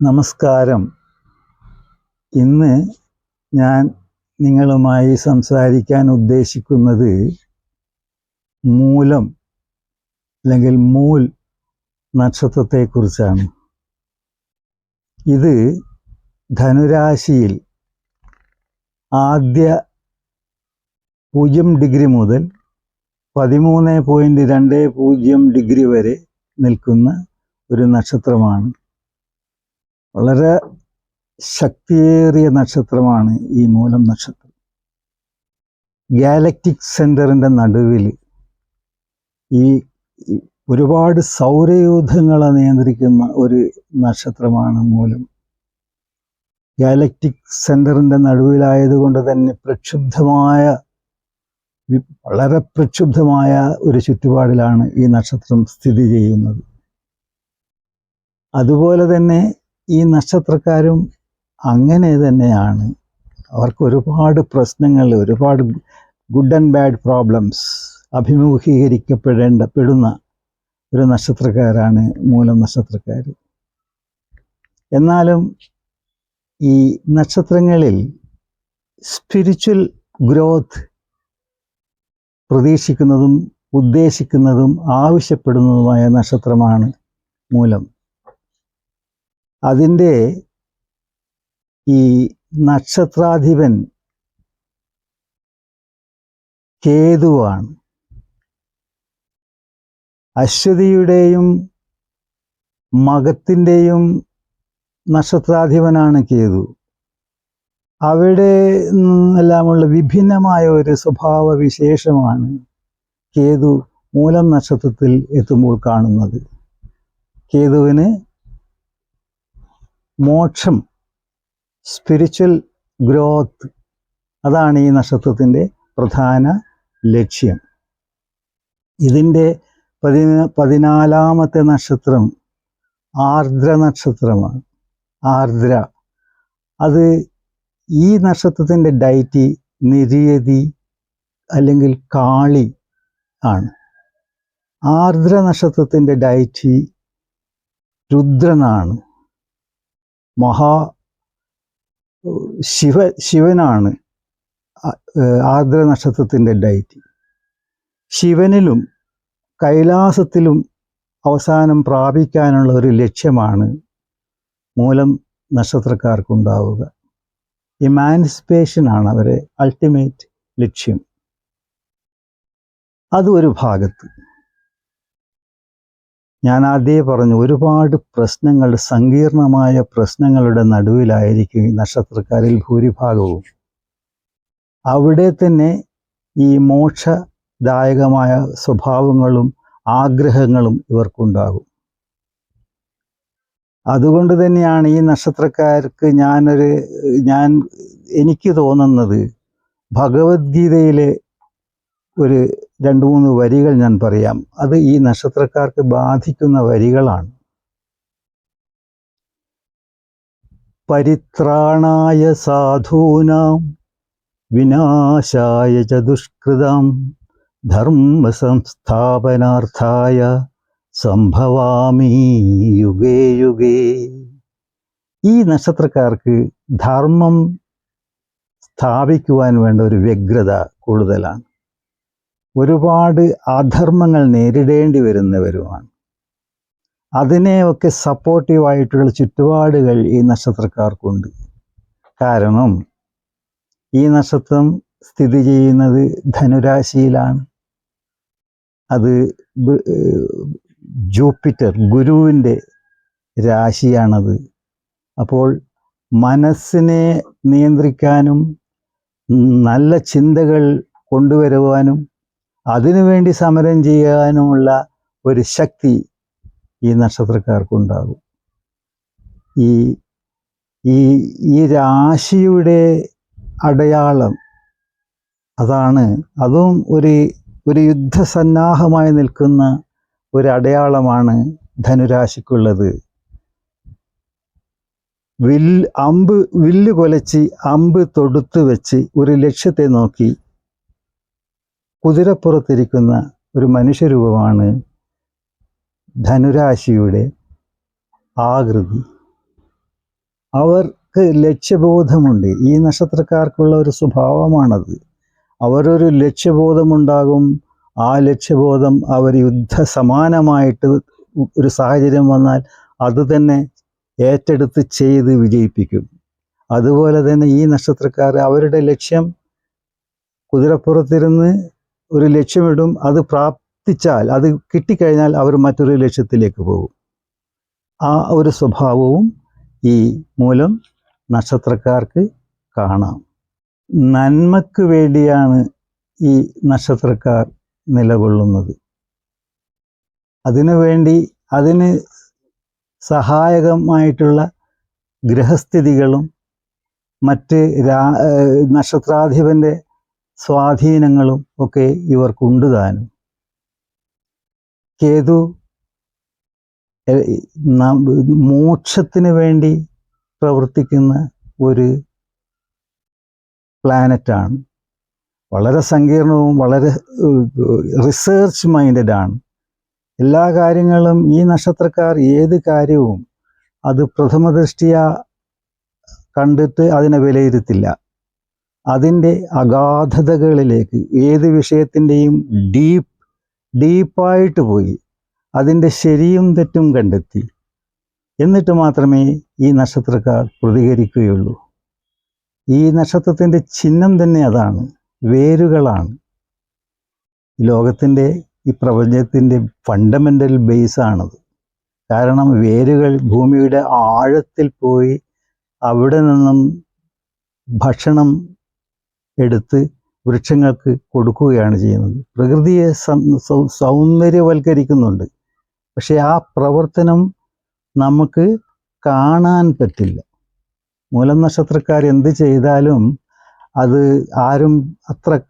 നമസ്കാരം. ഇന്ന് ഞാൻ നിങ്ങളുമായി സംസാരിക്കാൻ ഉദ്ദേശിക്കുന്നത് മൂലം അല്ലെങ്കിൽ മൂൽ നക്ഷത്രത്തെക്കുറിച്ചാണ്. ഇത് ധനുരാശിയിൽ ആദ്യ പൂജ്യം ഡിഗ്രി മുതൽ പതിമൂന്ന് പോയിന്റ് രണ്ട് പൂജ്യം ഡിഗ്രി വരെ നിൽക്കുന്ന ഒരു നക്ഷത്രമാണ്. വളരെ ശക്തിയേറിയ നക്ഷത്രമാണ് ഈ മൂലം നക്ഷത്രം. ഗാലക്റ്റിക് സെന്ററിന്റെ നടുവിൽ ഈ ഒരുപാട് സൗരയൂഥങ്ങളെ നിയന്ത്രിക്കുന്ന ഒരു നക്ഷത്രമാണ് മൂലം. ഗാലക്റ്റിക് സെന്ററിന്റെ നടുവിലായതുകൊണ്ട് തന്നെ പ്രക്ഷുബ്ധമായ വളരെ പ്രക്ഷുബ്ധമായ ഒരു ചുറ്റുപാടിലാണ് ഈ നക്ഷത്രം സ്ഥിതി ചെയ്യുന്നത്. അതുപോലെ തന്നെ ഈ നക്ഷത്രക്കാരും അങ്ങനെ തന്നെയാണ്. അവർക്ക് ഒരുപാട് പ്രശ്നങ്ങൾ ഒരുപാട് ഗുഡ് ആൻഡ് ബാഡ് പ്രോബ്ലംസ് അഭിമുഖീകരിക്കപ്പെടേണ്ട പെടുന്ന ഒരു നക്ഷത്രക്കാരാണ് മൂലം നക്ഷത്രക്കാർ. എന്നാലും ഈ നക്ഷത്രങ്ങളിൽ സ്പിരിച്വൽ ഗ്രോത്ത് പ്രതീക്ഷിക്കുന്നതും ഉദ്ദേശിക്കുന്നതും ആവശ്യപ്പെടുന്നതുമായ നക്ഷത്രമാണ് മൂലം. അതിന്റെ ഈ നക്ഷത്രാധിപൻ കേതുവാണ്. അശ്വതിയുടെയും മകത്തിന്റെയും നക്ഷത്രാധിപനാണ് കേതു. അവിടെ എല്ലാമുള്ള വിഭിന്നമായ ഒരു സ്വഭാവ വിശേഷമാണ് കേതു മൂലം നക്ഷത്രത്തിൽ എത്തുമ്പോൾ കാണുന്നത്. കേതുവിന് മോക്ഷം സ്പിരിച്വൽ ഗ്രോത്ത് അതാണ് ഈ നക്ഷത്രത്തിന്റെ പ്രധാന ലക്ഷ്യം. ഇതിന്റെ പതി പതിനാലാമത്തെ നക്ഷത്രം ആർദ്ര നക്ഷത്രമാണ്. ആർദ്ര. അത് ഈ നക്ഷത്രത്തിന്റെ ഡൈറ്റി നിര്യതി അല്ലെങ്കിൽ കാളി ആണ്. ആർദ്ര നക്ഷത്രത്തിന്റെ ഡൈറ്റി രുദ്രനാണ്. മഹാ ശിവ ശിവനാണ് ആർദ്ര നക്ഷത്രത്തിന്റെ ഡൈറ്റി ശിവനിലും കൈലാസത്തിലും അവസാനം പ്രാപിക്കാനുള്ള ഒരു ലക്ഷ്യമാണ് മൂലം നക്ഷത്രക്കാർക്കുണ്ടാവുക. ഇമാൻസിപ്പേഷനാണ് അവരെ അൾട്ടിമേറ്റ് ലക്ഷ്യം. അത് ഒരു ഭാഗത്ത്. ഞാൻ ആദ്യം പറഞ്ഞു ഒരുപാട് പ്രശ്നങ്ങൾ സങ്കീർണമായ പ്രശ്നങ്ങളുടെ നടുവിലായിരിക്കും നക്ഷത്രക്കാരിൽ ഭൂരിഭാഗവും. അവിടെ തന്നെ ഈ മോക്ഷദായകമായ സ്വഭാവങ്ങളും ആഗ്രഹങ്ങളും ഇവർക്കുണ്ടാകും. അതുകൊണ്ട് തന്നെയാണ് ഈ നക്ഷത്രക്കാർക്ക് ഞാനൊരു ഞാൻ എനിക്ക് തോന്നുന്നത് ഭഗവത്ഗീതയിലെ ഒരു രണ്ട് മൂന്ന് വരികൾ ഞാൻ പറയാം. അത് ഈ നക്ഷത്രക്കാർക്ക് ബാധിക്കുന്ന വരികളാണ്. പരിത്രാണായ സാധൂനാം വിനാശായ ച ദുഷ്കൃതം ധർമ്മ സംസ്ഥാപനാർത്ഥായ സംഭവാമി യുഗേ യുഗേ. ഈ നക്ഷത്രക്കാർക്ക് ധർമ്മം സ്ഥാപിക്കുവാൻ വേണ്ട ഒരു വ്യഗ്രത കൂടുതലാണ്. ഒരുപാട് അധർമ്മങ്ങൾ നേരിടേണ്ടി വരുന്നവരുമാണ്. അതിനെയൊക്കെ സപ്പോർട്ടീവായിട്ടുള്ള ചുറ്റുപാടുകൾ ഈ നക്ഷത്രക്കാർക്കുണ്ട്. കാരണം ഈ നക്ഷത്രം സ്ഥിതി ചെയ്യുന്നത് ധനുരാശിയിലാണ്. അത് ജൂപ്പിറ്റർ ഗുരുവിന്റെ രാശിയാണത്. അപ്പോൾ മനസ്സിനെ നിയന്ത്രിക്കാനും നല്ല ചിന്തകൾ കൊണ്ടുവരുവാനും അതിനുവേണ്ടി സമരം ചെയ്യാനുമുള്ള ഒരു ശക്തി ഈ നക്ഷത്രക്കാർക്കുണ്ടാകും. ഈ ഈ ഈ രാശിയുടെ അടയാളം അതാണ്. അതും ഒരു ഒരു യുദ്ധസന്നാഹമായി നിൽക്കുന്ന ഒരു അടയാളമാണ് ധനുരാശിക്കുള്ളത്. വിൽ അമ്പ് വില്ല് കൊലച്ച് അമ്പ് തൊടുത്ത് വെച്ച് ഒരു ലക്ഷ്യത്തെ നോക്കി കുതിരപ്പുറത്തിരിക്കുന്ന ഒരു മനുഷ്യരൂപമാണ് ധനുരാശിയുടെ ആകൃതി. അവർക്ക് ലക്ഷ്യബോധമുണ്ട്. ഈ നക്ഷത്രക്കാർക്കുള്ള ഒരു സ്വഭാവമാണത്. അവരൊരു ലക്ഷ്യബോധമുണ്ടാകും. ആ ലക്ഷ്യബോധം അവർ യുദ്ധ സമാനമായിട്ട് ഒരു സാഹചര്യം വന്നാൽ അത് തന്നെ ഏറ്റെടുത്ത് ചെയ്ത് വിജയിപ്പിക്കും. അതുപോലെ തന്നെ ഈ നക്ഷത്രക്കാർ അവരുടെ ലക്ഷ്യം കുതിരപ്പുറത്തിരുന്ന് ഒരു ലക്ഷ്യമിടും അത് പ്രാപ്തിച്ചാൽ അത് കിട്ടിക്കഴിഞ്ഞാൽ അവർ മറ്റൊരു ലക്ഷ്യത്തിലേക്ക് പോകും. ആ ഒരു സ്വഭാവവും ഈ മൂലം നക്ഷത്രക്കാർക്ക് കാണാം. നന്മക്ക് വേണ്ടിയാണ് ഈ നക്ഷത്രക്കാർ നിലകൊള്ളുന്നത്. അതിനുവേണ്ടി അതിന് സഹായകമായിട്ടുള്ള ഗ്രഹസ്ഥിതികളും മറ്റ് രാ നക്ഷത്രാധിപന്റെ സ്വാധീനങ്ങളും ഒക്കെ ഇവർക്കുണ്ട് താനും. കേതു മോക്ഷത്തിന് വേണ്ടി പ്രവർത്തിക്കുന്ന ഒരു പ്ലാനറ്റാണ്. വളരെ സങ്കീർണവും വളരെ റിസർച്ച് മൈൻഡഡ് ആണ്. എല്ലാ കാര്യങ്ങളും ഈ നക്ഷത്രക്കാർ ഏത് കാര്യവും അത് പ്രഥമ ദൃഷ്ടിയ കണ്ടിട്ട് അതിനെ വിലയിരുത്തില്ല. അതിന്റെ അഗാധതകളിലേക്ക് ഏത് വിഷയത്തിന്റെയും ഡീപ്പ് ഡീപ്പായിട്ട് പോയി. അതിന്റെ ശരിയും തെറ്റും കണ്ടെത്തി. എന്നിട്ട് മാത്രമേ ഈ നക്ഷത്രക്കാർ പ്രതികരിക്കുകയുള്ളൂ. ഈ നക്ഷത്രത്തിന്റെ ചിഹ്നം തന്നെ അതാണ്. വേരുകളാണ്. ലോകത്തിന്റെ ഈ പ്രപഞ്ചത്തിന്റെ ഫണ്ടമെന്റൽ ബേസാണത് കാരണം വേരുകൾ ഭൂമിയുടെ ആഴത്തിൽ പോയി അവിടെ നിന്നും ഭക്ഷണം എടുത്ത് വൃക്ഷങ്ങൾക്ക് കൊടുക്കുകയാണ് ചെയ്യുന്നത്. പ്രകൃതിയെ സൗന്ദര്യവൽക്കരിക്കുന്നുണ്ട്. പക്ഷെ ആ പ്രവർത്തനം നമുക്ക് കാണാൻ പറ്റില്ല. മൂലം നക്ഷത്രക്കാർ എന്ത് ചെയ്താലും അത് ആരും അത്ര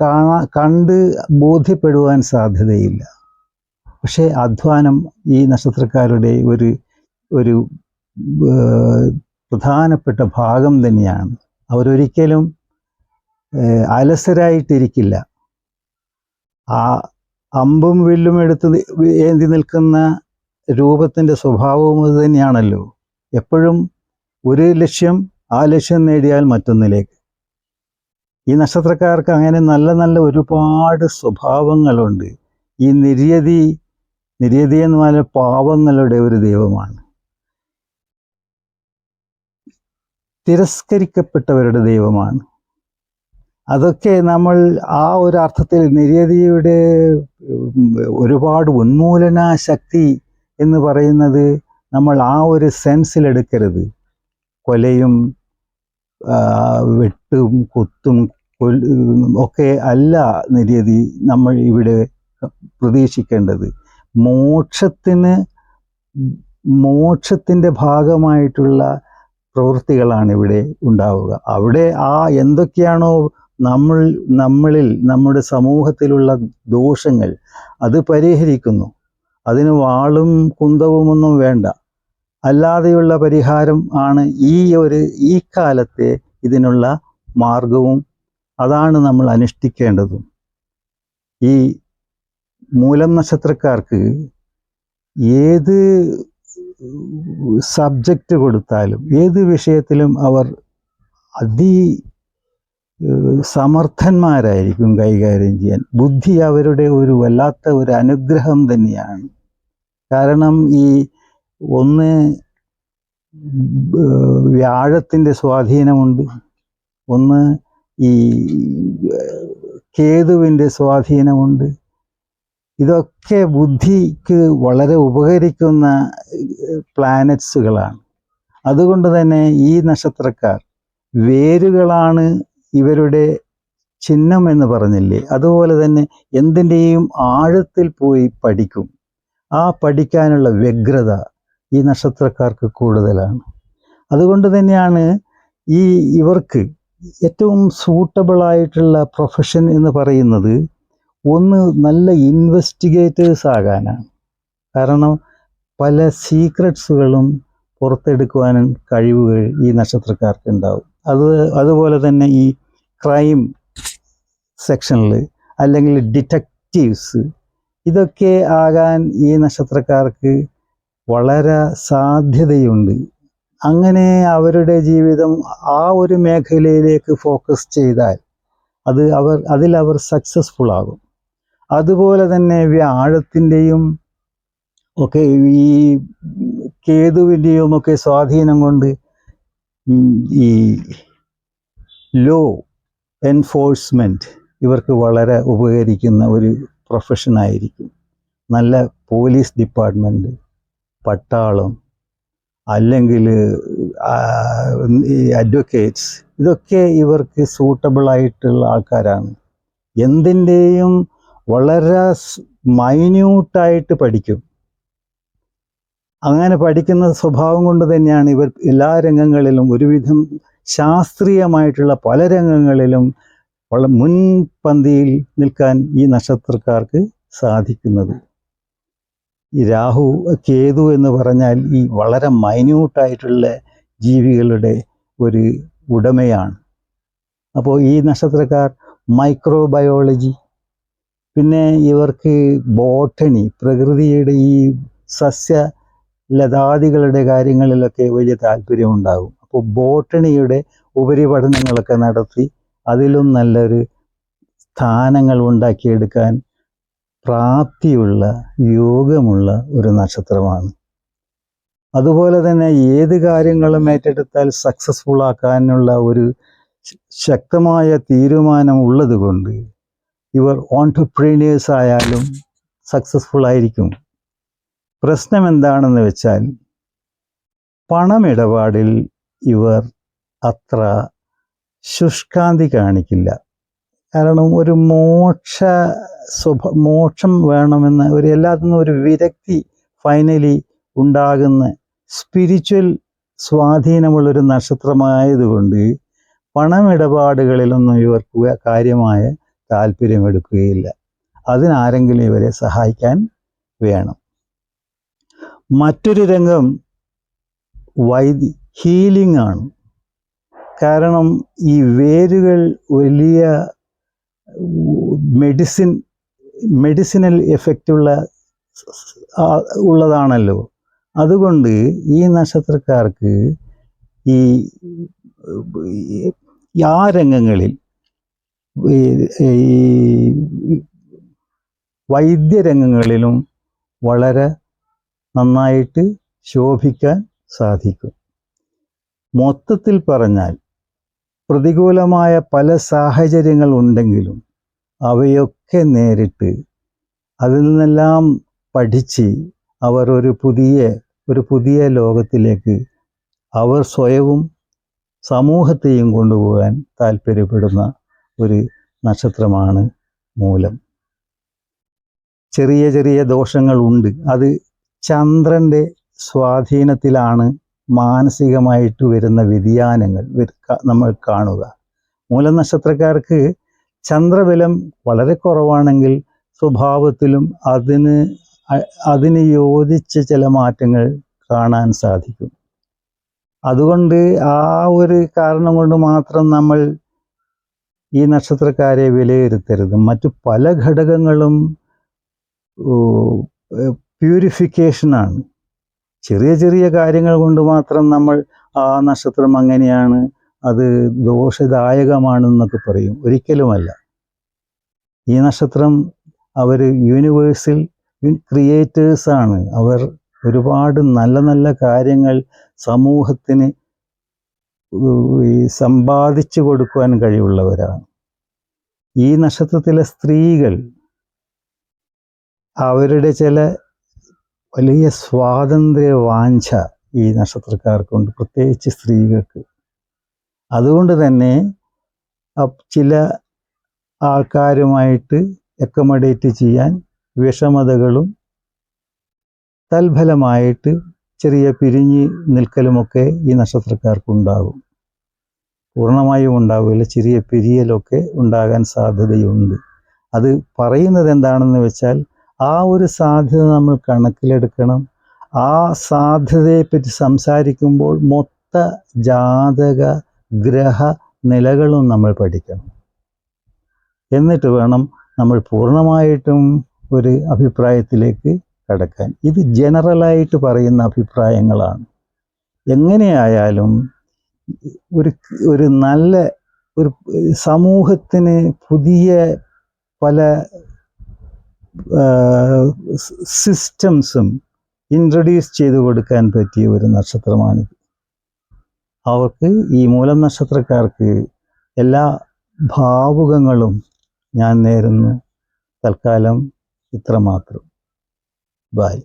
കാണാ കണ്ട് ബോധ്യപ്പെടുവാൻ സാധ്യതയില്ല. പക്ഷേ അധ്വാനം ഈ നക്ഷത്രക്കാരുടെ ഒരു ഒരു പ്രധാനപ്പെട്ട ഭാഗം തന്നെയാണ്. അവരൊരിക്കലും അലസരായിട്ടിരിക്കില്ല. ആ അമ്പും വില്ലും എടുത്ത് ഏന്തി നിൽക്കുന്ന രൂപത്തിന്റെ സ്വഭാവവും അത് തന്നെയാണല്ലോ. എപ്പോഴും ഒരു ലക്ഷ്യം ആ ലക്ഷ്യം നേടിയാൽ മറ്റൊന്നിലേക്ക്. ഈ നക്ഷത്രക്കാർക്ക് അങ്ങനെ നല്ല നല്ല ഒരുപാട് സ്വഭാവങ്ങളുണ്ട്. ഈ നിര്യതി നിര്യതി എന്ന് പറഞ്ഞാൽ പാവങ്ങളുടെ ഒരു ദൈവമാണ്. തിരസ്കരിക്കപ്പെട്ടവരുടെ ദൈവമാണ്. അതൊക്കെ നമ്മൾ ആ ഒരു അർത്ഥത്തിൽ നിര്യതിയുടെ ഒരുപാട് ഉന്മൂലന ശക്തി എന്ന് പറയുന്നത് നമ്മൾ ആ ഒരു സെൻസിലെടുക്കരുത് കൊലയും വെട്ടും കുത്തും ഒക്കെ അല്ല നിര്യതി നമ്മൾ ഇവിടെ പ്രതീക്ഷിക്കേണ്ടത്. മോക്ഷത്തിന് മോക്ഷത്തിന്റെ ഭാഗമായിട്ടുള്ള പ്രവൃത്തികളാണ് ഇവിടെ ഉണ്ടാവുക. അവിടെ ആ എന്തൊക്കെയാണോ നമ്മൾ നമ്മളിൽ നമ്മുടെ സമൂഹത്തിലുള്ള ദോഷങ്ങൾ അത് പരിഹരിക്കുന്നു. അതിന് വാളും കുന്തവുമൊന്നും വേണ്ട. അല്ലാതെയുള്ള പരിഹാരം ആണ് ഈ ഒരു ഈ കാലത്തെ ഇതിനുള്ള മാർഗവും അതാണ് നമ്മൾ അനുഷ്ഠിക്കേണ്ടതും. ഈ മൂലം നക്ഷത്രക്കാർക്ക് ഏത് സബ്ജക്റ്റ് കൊടുത്താലും ഏത് വിഷയത്തിലും അവർ അതി സമർത്ഥന്മാരായിരിക്കും കൈകാര്യം ചെയ്യാൻ. ബുദ്ധി അവരുടെ ഒരു വല്ലാത്ത ഒരു അനുഗ്രഹം തന്നെയാണ്. കാരണം ഈ ഒന്ന് വ്യാഴത്തിന്റെ സ്വാധീനമുണ്ട്. ഒന്ന് ഈ കേതുവിന്റെ സ്വാധീനമുണ്ട്. ഇതൊക്കെ ബുദ്ധിക്ക് വളരെ ഉപകരിക്കുന്ന പ്ലാനറ്റ്സുകളാണ്. അതുകൊണ്ട് തന്നെ ഈ നക്ഷത്രക്കാർ വേരുകളാണ് ഇവരുടെ ചിഹ്നം എന്ന് പറഞ്ഞില്ലേ? അതുപോലെ തന്നെ എന്തിന്റെയും ആഴത്തിൽ പോയി പഠിക്കും. ആ പഠിക്കാനുള്ള വ്യഗ്രത ഈ നക്ഷത്രക്കാർക്ക് കൂടുതലാണ്. അതുകൊണ്ട് തന്നെയാണ് ഈ ഇവർക്ക് ഏറ്റവും സൂട്ടബിളായിട്ടുള്ള പ്രൊഫഷൻ എന്ന് പറയുന്നത് ഒന്ന് നല്ല ഇൻവെസ്റ്റിഗേറ്റേഴ്സ് ആകാനാണ്. കാരണം പല സീക്രട്സുകളും പുറത്തെടുക്കുവാനും കഴിവുകൾ ഈ നക്ഷത്രക്കാർക്ക് ഉണ്ടാവും. അത് അതുപോലെ തന്നെ ഈ ക്രൈം സെക്ഷനിൽ അല്ലെങ്കിൽ ഡിറ്റക്റ്റീവ്സ് ഇതൊക്കെ ആകാൻ ഈ നക്ഷത്രക്കാർക്ക് വളരെ സാധ്യതയുണ്ട്. അങ്ങനെ അവരുടെ ജീവിതം ആ ഒരു മേഖലയിലേക്ക് ഫോക്കസ് ചെയ്താൽ അത് അവർ അതിൽ അവർ സക്സസ്ഫുൾ ആകും. അതുപോലെ തന്നെ വ്യാഴത്തിന്റെയും ഒക്കെ ഈ കേതുവിന്റെയും ഒക്കെ സ്വാധീനം കൊണ്ട് ഈ ലോ എൻഫോഴ്സ്മെന്റ് ഇവർക്ക് വളരെ ഉപകരിക്കുന്ന ഒരു പ്രൊഫഷനായിരിക്കും നല്ല പോലീസ് ഡിപ്പാർട്ട്മെന്റ് പട്ടാളം അല്ലെങ്കിൽ ഈ അഡ്വക്കേറ്റ്സ് ഇതൊക്കെ ഇവർക്ക് സൂട്ടബിളായിട്ടുള്ള ആൾക്കാരാണ്. എന്തിന്റെയും വളരെ മൈന്യൂട്ടായിട്ട് പഠിക്കും. അങ്ങനെ പഠിക്കുന്ന സ്വഭാവം കൊണ്ട് തന്നെയാണ് ഇവർ എല്ലാ രംഗങ്ങളിലും ഒരുവിധം ശാസ്ത്രീയമായിട്ടുള്ള പല രംഗങ്ങളിലും വളരെ മുൻപന്തിയിൽ നിൽക്കാൻ ഈ നക്ഷത്രക്കാർക്ക് സാധിക്കുന്നത്. ഈ രാഹു കേതു എന്ന് പറഞ്ഞാൽ ഈ വളരെ മൈന്യൂട്ടായിട്ടുള്ള ജീവികളുടെ ഒരു ഉടമയാണ്. അപ്പോൾ ഈ നക്ഷത്രക്കാർ മൈക്രോബയോളജി പിന്നെ ഇവർക്ക് ബോട്ടണി പ്രകൃതിയുടെ ഈ സസ്യ ലതാദികളുടെ കാര്യങ്ങളിലൊക്കെ വലിയ താല്പര്യമുണ്ടാകും. ബോട്ടണിയുടെ ഉപരിപഠനങ്ങളൊക്കെ നടത്തി അതിലും നല്ലൊരു സ്ഥാനങ്ങൾ ഉണ്ടാക്കിയെടുക്കാൻ പ്രാപ്തിയുള്ള യോഗമുള്ള ഒരു നക്ഷത്രമാണ്. അതുപോലെ തന്നെ ഏത് കാര്യങ്ങളും ഏറ്റെടുത്താൽ സക്സസ്ഫുൾ ആക്കാനുള്ള ഒരു ശക്തമായ തീരുമാനം ഉള്ളത് കൊണ്ട് ഇവർ ഓൺടർപ്രീനിയേഴ്സ് ആയാലും സക്സസ്ഫുൾ ആയിരിക്കും. പ്രശ്നം എന്താണെന്ന് വെച്ചാൽ പണമിടപാടിൽ ഇവർ അത്ര ശുഷ്കാന്തി കാണിക്കില്ല. കാരണം ഒരു മോക്ഷ സ്വഭ മോക്ഷം വേണമെന്ന് ഒരു എല്ലാത്തിനും ഒരു വിരക്തി ഫൈനലി ഉണ്ടാകുന്ന സ്പിരിച്വൽ സ്വാധീനമുള്ളൊരു നക്ഷത്രമായതുകൊണ്ട് പണമിടപാടുകളിലൊന്നും ഇവർക്ക് കാര്യമായ താല്പര്യമെടുക്കുകയില്ല. അതിനാരെങ്കിലും ഇവരെ സഹായിക്കാൻ വേണം. മറ്റൊരു രംഗം വൈദ്യ ഹീലിംഗ് ആണ്. കാരണം ഈ വേരുകൾ വലിയ മെഡിസിൻ മെഡിസിനൽ എഫക്റ്റുള്ള ഉള്ളതാണല്ലോ. അതുകൊണ്ട് ഈ നക്ഷത്രക്കാർക്ക് ഈ ആ രംഗങ്ങളിൽ ഈ വൈദ്യരംഗങ്ങളിലും വളരെ നന്നായിട്ട് ശോഭിക്കാൻ സാധിക്കും. മൊത്തത്തിൽ പറഞ്ഞാൽ പ്രതികൂലമായ പല സാഹചര്യങ്ങൾ ഉണ്ടെങ്കിലും അവയൊക്കെ നേരിട്ട് അതിൽ നിന്നെല്ലാം പഠിച്ച് അവർ ഒരു പുതിയ ഒരു പുതിയ ലോകത്തിലേക്ക് അവർ സ്വയവും സമൂഹത്തെയും കൊണ്ടുപോകാൻ താല്പര്യപ്പെടുന്ന ഒരു നക്ഷത്രമാണ് മൂലം. ചെറിയ ചെറിയ ദോഷങ്ങളുണ്ട്. അത് ചന്ദ്രന്റെ സ്വാധീനത്തിലാണ് മാനസികമായിട്ട് വരുന്ന വ്യതിയാനങ്ങൾ നമ്മൾ കാണുക. മൂലനക്ഷത്രക്കാർക്ക് ചന്ദ്രബലം വളരെ കുറവാണെങ്കിൽ സ്വഭാവത്തിലും അതിന് അതിന് യോജിച്ച ചില മാറ്റങ്ങൾ കാണാൻ സാധിക്കും. അതുകൊണ്ട് ആ ഒരു കാരണം കൊണ്ട് മാത്രം നമ്മൾ ഈ നക്ഷത്രക്കാരെ വിലയിരുത്തരുത്. മറ്റു പല ഘടകങ്ങളും പ്യൂരിഫിക്കേഷനാണ്. ചെറിയ ചെറിയ കാര്യങ്ങൾ കൊണ്ട് മാത്രം നമ്മൾ ആ നക്ഷത്രം അങ്ങനെയാണ് അത് ദോഷദായകമാണെന്നൊക്കെ പറയും. ഒരിക്കലുമല്ല. ഈ നക്ഷത്രം അവർ യൂണിവേഴ്സിൽ ക്രിയേറ്റേഴ്സാണ് അവർ ഒരുപാട് നല്ല നല്ല കാര്യങ്ങൾ സമൂഹത്തിന് സമ്പാദിച്ചു കൊടുക്കുവാൻ കഴിവുള്ളവരാണ്. ഈ നക്ഷത്രത്തിലെ സ്ത്രീകൾ അവരുടെ ചില വലിയ സ്വാതന്ത്ര്യ വാഞ്ച ഈ നക്ഷത്രക്കാർക്കുണ്ട് പ്രത്യേകിച്ച് സ്ത്രീകൾക്ക്. അതുകൊണ്ട് തന്നെ ചില ആൾക്കാരുമായിട്ട് അക്കമഡേറ്റ് ചെയ്യാൻ വിഷമതകളും തൽഫലമായിട്ട് ചെറിയ പിരിഞ്ഞ് നിൽക്കലുമൊക്കെ ഈ നക്ഷത്രക്കാർക്കുണ്ടാകും. പൂർണമായും ഉണ്ടാവില്ല ചെറിയ പിരിയലൊക്കെ ഉണ്ടാകാൻ സാധ്യതയുണ്ട്. അത് പറയുന്നത് എന്താണെന്ന് വെച്ചാൽ ആ ഒരു സാധ്യത നമ്മൾ കണക്കിലെടുക്കണം. ആ സാധ്യതയെപ്പറ്റി സംസാരിക്കുമ്പോൾ മൊത്ത ജാതക ഗ്രഹ നിലകളും നമ്മൾ പഠിക്കണം. എന്നിട്ട് വേണം നമ്മൾ പൂർണമായിട്ടും ഒരു അഭിപ്രായത്തിലേക്ക് കടക്കാൻ. ഇത് ജനറലായിട്ട് പറയുന്ന അഭിപ്രായങ്ങളാണ്. എങ്ങനെയായാലും ഒരു ഒരു നല്ല ഒരു സമൂഹത്തിന് പുതിയ പല സിസ്റ്റംസും ഇൻട്രൊഡ്യൂസ് ചെയ്ത് കൊടുക്കാൻ പറ്റിയ ഒരു നക്ഷത്രമാണിത്. അവർക്ക് ഈ മൂലം നക്ഷത്രക്കാർക്ക് എല്ലാ ഭാവുകങ്ങളും ഞാൻ നേരുന്നു. തൽക്കാലം ഇത്രമാത്രം. ബായ്